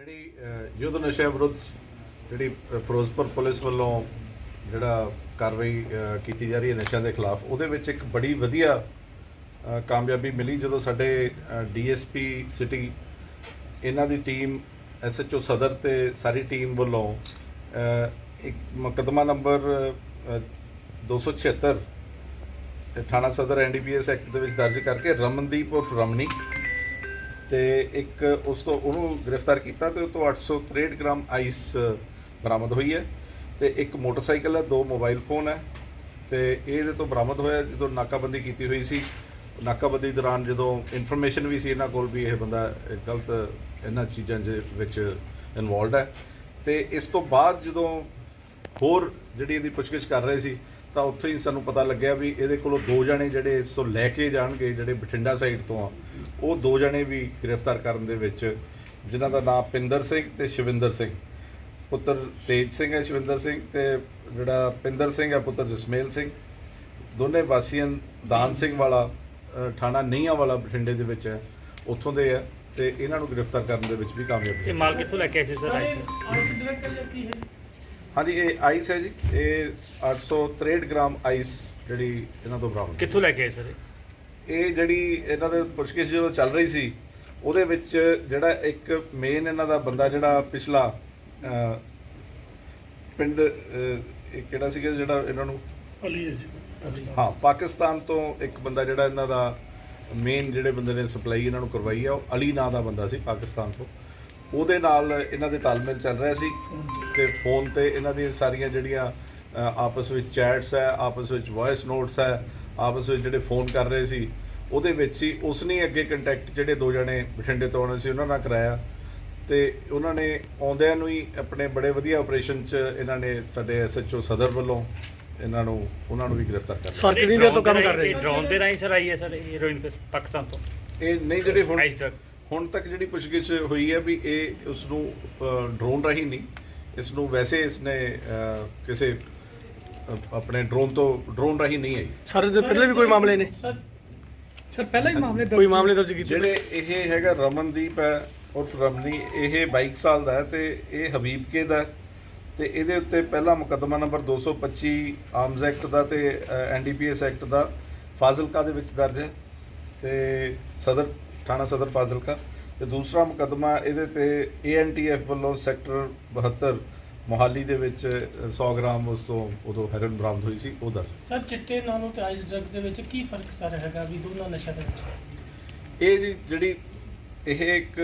ਜਿਹੜੀ ਯੁੱਧ ਨਸ਼ਿਆਂ ਵਿਰੁੱਧ ਜਿਹੜੀ ਫਿਰੋਜ਼ਪੁਰ ਪੁਲਿਸ ਵੱਲੋਂ ਜਿਹੜਾ ਕਾਰਵਾਈ ਕੀਤੀ ਜਾ ਰਹੀ ਹੈ ਨਸ਼ਿਆਂ ਦੇ ਖਿਲਾਫ ਉਹਦੇ ਵਿੱਚ ਇੱਕ ਬੜੀ ਵਧੀਆ ਕਾਮਯਾਬੀ ਮਿਲੀ ਜਦੋਂ ਸਾਡੇ ਡੀਐਸਪੀ ਸਿਟੀ ਇਹਨਾਂ ਦੀ ਟੀਮ ਐਸਐਚਓ ਸਦਰ ਤੇ ਸਾਰੀ ਟੀਮ ਵੱਲੋਂ ਇੱਕ ਮੁਕੱਦਮਾ ਨੰਬਰ ਅਹ, 276 ਤੇ ਥਾਣਾ ਸਦਰ ਐਨਡੀਪੀਐਸ ਐਕਟ ਦੇ ਵਿੱਚ ਦਰਜ ਕਰਕੇ ਰਮਨਦੀਪ ਉਰਫ ਰਮਨੀ ਤੇ ਇੱਕ ਉਸ ਤੋਂ ਉਹਨੂੰ ਗ੍ਰਿਫਤਾਰ ਕੀਤਾ ਤੇ ਉਹ ਤੋਂ 863 ਗ੍ਰਾਮ ਆਈਸ ਬਰਾਮਦ ਹੋਈ ਹੈ। ਤੇ ਇੱਕ ਮੋਟਰਸਾਈਕਲ ਹੈ, ਦੋ ਮੋਬਾਈਲ ਫੋਨ ਹੈ। ਤੇ ਇਹਦੇ ਤੋਂ ਬਰਾਮਦ ਹੋਇਆ ਜਦੋਂ ਨਾਕਾਬੰਦੀ ਕੀਤੀ ਹੋਈ ਸੀ। ਨਾਕਾਬੰਦੀ ਦੌਰਾਨ ਜਦੋਂ ਇਨਫੋਰਮੇਸ਼ਨ ਵੀ ਸੀ ਇਹਨਾਂ ਕੋਲ ਵੀ ਇਹ ਬੰਦਾ ਗਲਤ ਇਹਨਾਂ ਚੀਜ਼ਾਂ ਦੇ ਵਿੱਚ ਇਨਵੋਲਡ ਹੈ। ਤੇ ਇਸ ਤੋਂ ਬਾਅਦ ਜਦੋਂ ਹੋਰ ਜਿਹੜੀ ਇਹਦੀ ਪੁੱਛਗਿੱਛ ਕਰ ਰਹੇ ਸੀ ਤਾਂ ਉੱਥੇ ਹੀ ਸਾਨੂੰ ਪਤਾ ਲੱਗਿਆ ਵੀ ਇਹਦੇ ਕੋਲੋਂ ਦੋ ਜਣੇ ਜਿਹੜੇ ਇਸ ਤੋਂ ਲੈ ਕੇ ਜਾਣਗੇ ਜਿਹੜੇ ਬਠਿੰਡਾ ਸਾਈਡ ਤੋਂ ਆ ਉਹ ਦੋ ਜਣੇ ਵੀ ਗ੍ਰਿਫਤਾਰ ਕਰਨ ਦੇ ਵਿੱਚ ਜਿਨ੍ਹਾਂ ਦਾ ਨਾਮ ਪਿੰਦਰ ਸਿੰਘ ਤੇ ਸ਼ਿਵਿੰਦਰ ਸਿੰਘ। ਪੁੱਤਰ ਤੇਜ ਸਿੰਘ ਹੈ ਸ਼ਿਵਿੰਦਰ ਸਿੰਘ ਤੇ ਜਿਹੜਾ ਪਿੰਦਰ ਸਿੰਘ ਹੈ ਪੁੱਤਰ ਜਸਮੇਲ ਸਿੰਘ। ਦੋਨੇ ਵਾਸੀਆਂ ਦਾਨ ਸਿੰਘ ਵਾਲਾ ਥਾਣਾ ਨਈਆਂ ਵਾਲਾ ਬਠਿੰਡੇ ਦੇ ਵਿੱਚ ਹੈ ਉੱਥੋਂ ਦੇ ਆ ਤੇ ਇਹਨਾਂ ਨੂੰ ਗ੍ਰਿਫਤਾਰ ਕਰਨ ਦੇ ਵਿੱਚ ਵੀ ਕਾਮਯਾਬ ਇਹ ਹੋਏ ਮਾਲ ਕਿੱਥੋਂ ਲੈ ਕੇ ਆਏ ਸੀ ਸਰ? ਸਾਰੇ ਅੱਜ ਹਾਂਜੀ ਇਹ ਆਈਸ ਹੈ ਜੀ ਇਹ 863 ਗ੍ਰਾਮ ਆਈਸ ਜਿਹੜੀ ਇਹਨਾਂ ਤੋਂ ਬਰਾਮਦ ਹੋਈ। ਕਿੱਥੋਂ ਲੈ ਕੇ ਆਏ ਸਰ ਇਹ? ਜਿਹੜੀ ਇਹਨਾਂ ਦੇ ਪੁੱਛਗਿੱਛ ਜਦੋਂ ਚੱਲ ਰਹੀ ਸੀ ਉਹਦੇ ਵਿੱਚ ਜਿਹੜਾ ਇੱਕ ਮੇਨ ਇਹਨਾਂ ਦਾ ਬੰਦਾ ਜਿਹੜਾ ਪਿਛਲਾ ਅਹ, ਪਿੰਡ ਅਹ, ਇਹ ਕਿਹੜਾ ਸੀਗਾ ਜਿਹੜਾ ਇਹਨਾਂ ਨੂੰ ਅਲੀ ਹੈ ਜੀ ਹਾਂ ਪਾਕਿਸਤਾਨ ਤੋਂ ਇੱਕ ਬੰਦਾ ਜਿਹੜਾ ਇਹਨਾਂ ਦਾ ਮੇਨ ਜਿਹੜੇ ਬੰਦੇ ਨੇ ਸਪਲਾਈ ਇਹਨਾਂ ਨੂੰ ਕਰਵਾਈ ਆ ਉਹ ਅਲੀ ਨਾਂ ਦਾ ਬੰਦਾ ਸੀ ਪਾਕਿਸਤਾਨ ਤੋਂ ਉਹਦੇ ਨਾਲ ਇਹਨਾਂ ਦੇ ਤਾਲਮੇਲ ਚੱਲ ਰਿਹਾ ਸੀ ਤੇ ਫੋਨ ਤੇ ਇਹਨਾਂ ਦੀਆਂ ਸਾਰੀਆਂ ਜਿਹੜੀਆਂ ਆਪਸ ਵਿੱਚ ਚੈਟਸ ਹੈ ਆਪਸ ਵਿੱਚ ਵੌਇਸ ਨੋਟਸ ਹੈ ਆਪਸ ਵਿੱਚ ਜਿਹੜੇ ਫੋਨ ਕਰ ਰਹੇ ਸੀ ਉਹਦੇ ਵਿੱਚ ਹੀ ਉਸਨੇ ਅੱਗੇ ਕੰਟੈਕਟ ਜਿਹੜੇ ਦੋ ਜਣੇ ਬਠਿੰਡੇ ਤੋਂ ਆਉਣੇ ਸੀ ਉਹਨਾਂ ਨਾਲ ਕਰਾਇਆ। ਤੇ ਉਹਨਾਂ ਨੇ ਆਉਂਦਿਆਂ ਨੂੰ ਹੀ ਆਪਣੇ ਬੜੇ ਵਧੀਆ ਆਪਰੇਸ਼ਨ 'ਚ ਇਹਨਾਂ ਨੇ ਸਾਡੇ ਐਸਐਚਓ ਸਦਰ ਵੱਲੋਂ ਇਹਨਾਂ ਨੂੰ ਉਹਨਾਂ ਨੂੰ ਵੀ ਗ੍ਰਿਫਤਾਰ ਕਰ ਲਿਆ। ਸਰ ਕਿੰਨੀ ਦੇਰ ਤੋਂ ਕੰਮ ਕਰ ਰਹੇ ਇਹ ਸੀ? ਡਰੋਨ ਦੇ ਰਾਹੀਂ ਸਰ ਆਈ ਹੈ ਸਰ ਇਹ ਹੀਰੋਇਨ ਪਾਕਿਸਤਾਨ ਤੋਂ। ਇਹ ਨਹੀਂ ਜਿਹੜੇ ਹੁਣ ਹੁਣ ਤੱਕ ਜਿਹੜੀ ਪੁੱਛਗਿੱਛ ਹੋਈ ਹੈ ਵੀ ਇਹ ਉਸ ਨੂੰ ਡਰੋਨ ਰਾਹੀਂ ਨਹੀਂ ਇਸ ਨੂੰ ਵੈਸੇ ਇਸਨੇ ਅ, ਕਿਸੇ ਆਪਣੇ ਡਰੋਨ ਤੋਂ ਡਰੋਨ ਰਾਹੀਂ ਨਹੀਂ ਆਈ। ਸਰ ਇਹਦੇ ਪਹਿਲੇ ਵੀ ਕੋਈ ਮਾਮਲੇ ਨੇ? ਸਰ ਸਰ ਪਹਿਲਾਂ ਹੀ ਮਾਮਲੇ ਕੋਈ ਮਾਮਲੇ ਦਰਜ ਕੀਤੇ ਜਿਹੜੇ ਇਹ ਹੈਗਾ ਰਮਨਦੀਪ ਹੈ ਉਰਫ ਰਮਨੀ ਇਹ 22 ਸਾਲ ਦਾ ਹੈ ਤੇ ਇਹ ਹਬੀਬਕੇ ਦਾ ਹੈ। ਤੇ ਇਹਦੇ ਉੱਤੇ ਪਹਿਲਾ ਮੁਕੱਦਮਾ ਨੰਬਰ 225 ਆਰਮਜ਼ ਐਕਟ ਦਾ ਤੇ ਐਨਡੀਪੀਐਸ ਐਕਟ ਦਾ ਫਾਜ਼ਿਲਕਾ ਦੇ ਵਿੱਚ ਦਰਜ ਹੈ। ਤੇ ਸਦਰ ਥਾਣਾ ਸਦਰ ਫਾਜ਼ਿਲਕਾ। ਤੇ ਦੂਸਰਾ ਮੁਕੱਦਮਾ ਇਹਦੇ ਤੇ ਏਐਨਟੀਐਫ ਵੱਲੋਂ ਸੈਕਟਰ 72 ਮੋਹਾਲੀ ਦੇ ਵਿੱਚ ਅ, 100 ਗ੍ਰਾਮ ਉਸ ਤੋਂ ਉਦੋਂ ਹੈਰੋਇਨ ਬਰਾਮਦ ਹੋਈ ਸੀ ਉਹ ਦਰਜ। ਸਰ ਚਿੱਟੇ ਨਾਲੋਂ ਤੇ ਆਈਸ ਡਰਗ ਦੇ ਵਿੱਚ ਕੀ ਫ਼ਰਕ ਸਰ ਹੈਗਾ ਵੀ ਦੋਨਾਂ ਨਸ਼ਾ ਦੇ ਵਿੱਚ? ਇਹ ਜਿਹੜੀ ਇਹ ਇੱਕ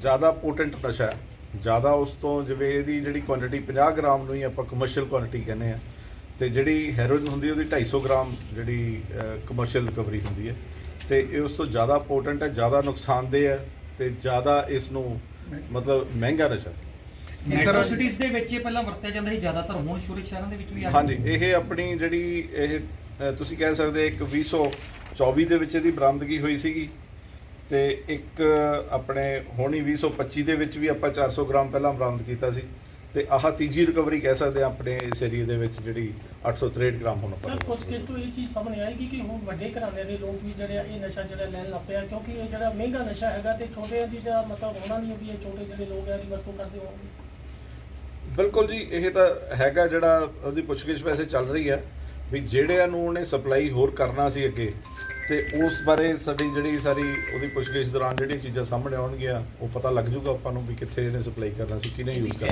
ਜ਼ਿਆਦਾ ਪੋਟੈਂਟ ਨਸ਼ਾ ਹੈ। ਜ਼ਿਆਦਾ ਉਸ ਤੋਂ ਜਿਵੇਂ ਇਹਦੀ ਜਿਹੜੀ ਕੁਆਂਟੀਟੀ 50 ਗ੍ਰਾਮ ਨੂੰ ਹੀ ਆਪਾਂ ਕਮਰਸ਼ੀਅਲ ਕੁਆਂਟੀਟੀ ਕਹਿੰਦੇ ਆ ਤੇ ਜਿਹੜੀ ਹੈਰੋਇਨ ਹੁੰਦੀ ਉਹਦੀ 250 ਗ੍ਰਾਮ ਜਿਹੜੀ ਕਮਰਸ਼ੀਅਲ ਰਿਕਵਰੀ ਹੁੰਦੀ ਹੈ। ਤੇ ਇਹ ਉਸ ਤੋਂ ਜ਼ਿਆਦਾ ਪੋਟੈਂਟ ਹੈ ਜ਼ਿਆਦਾ ਨੁਕਸਾਨਦੇਹ ਹੈ ਤੇ ਜ਼ਿਆਦਾ ਇਸ ਨੂੰ ਮਤਲਬ ਮਹਿੰਗਾ ਨਸ਼ਾ। ਮੈਟਰੋ ਸਿਟੀਜ਼ ਦੇ ਵਿੱਚ ਇਹ ਪਹਿਲਾਂ ਵਰਤਿਆ ਜਾਂਦਾ ਸੀ ਜ਼ਿਆਦਾਤਰ ਹੁਣ ਸ਼ੁਰੂ ਸ਼ਹਿਰਾਂ ਦੇ ਵਿੱਚ ਵੀ ਆ ਹਾਂਜੀ ਇਹ ਆਪਣੀ ਜਿਹੜੀ ਇਹ ਤੁਸੀਂ ਕਹਿ ਸਕਦੇ ਇੱਕ 2024 ਦੇ ਵਿੱਚ ਇਹਦੀ ਬਰਾਮਦਗੀ ਹੋਈ ਸੀਗੀ ਤੇ ਇੱਕ ਆਪਣੇ ਹੋਣੀ 2025 ਦੇ ਵਿੱਚ ਵੀ ਆਪਾਂ 400 ਗ੍ਰਾਮ ਪਹਿਲਾਂ ਬਰਾਮਦ ਕੀਤਾ ਸੀ ਤੇ ਆਹ ਤੀਜੀ ਰਿਕਵਰੀ ਕਹਿ ਸਕਦੇ ਆ ਆਪਣੇ ਇਸ ਏਰੀਏ ਦੇ ਵਿੱਚ ਜਿਹੜੀ 863 ਗ੍ਰਾਮ ਹੁਣ ਸਰ ਕੁਝ ਕੇਸ ਤੋਂ ਇਹ ਚੀਜ਼ ਸਾਹਮਣੇ ਆਏਗੀ ਕਿ ਹੁਣ ਵੱਡੇ ਘਰਾਣੇ ਦੇ ਲੋਕ ਵੀ ਜਿਹੜੇ ਆ ਇਹ ਨਸ਼ਾ ਜਿਹੜਾ ਲੈਣ ਲੱਗ ਪਿਆ ਕਿਉਂਕਿ ਇਹ ਜਿਹੜਾ ਮਹਿੰਗਾ ਨਸ਼ਾ ਹੈਗਾ ਤੇ ਛੋਟਿਆਂ ਦੀ ਤਾਂ ਮਤਲਬ ਹੋਣਾ ਨਹੀਂ ਵੀ ਇਹ ਛੋਟੇ ਜਿਹੜੇ ਲੋਕ ਆ ਦੀ ਵਰਤੋਂ ਕਰਦੇ ਹੋਣਗੇ। ਬਿਲਕੁਲ ਜੀ ਇਹ ਤਾਂ ਹੈਗਾ ਜਿਹੜਾ ਉਹਦੀ ਪੁੱਛਗਿੱਛ ਵੈਸੇ ਚੱਲ ਰਹੀ ਹੈ ਵੀ ਜਿਹੜਿਆਂ ਨੂੰ ਉਹਨੇ ਸਪਲਾਈ ਹੋਰ ਕਰਨਾ ਸੀ ਅੱਗੇ ਤੇ ਉਸ ਬਾਰੇ ਸਾਡੀ ਜਿਹੜੀ ਸਾਰੀ ਉਹਦੀ ਪੁੱਛਗਿੱਛ ਦੌਰਾਨ ਜਿਹੜੀਆਂ ਚੀਜ਼ਾਂ ਸਾਹਮਣੇ ਆਉਣਗੀਆਂ ਉਹ ਪਤਾ ਲੱਗ ਜੂਗਾ ਆਪਾਂ ਨੂੰ ਵੀ ਕਿੱਥੇ ਇਹਨੇ ਸਪਲਾਈ ਕਰਨਾ ਸੀ ਕਿਹਨੇ ਯੂਜ਼ ਕਰਨਾ।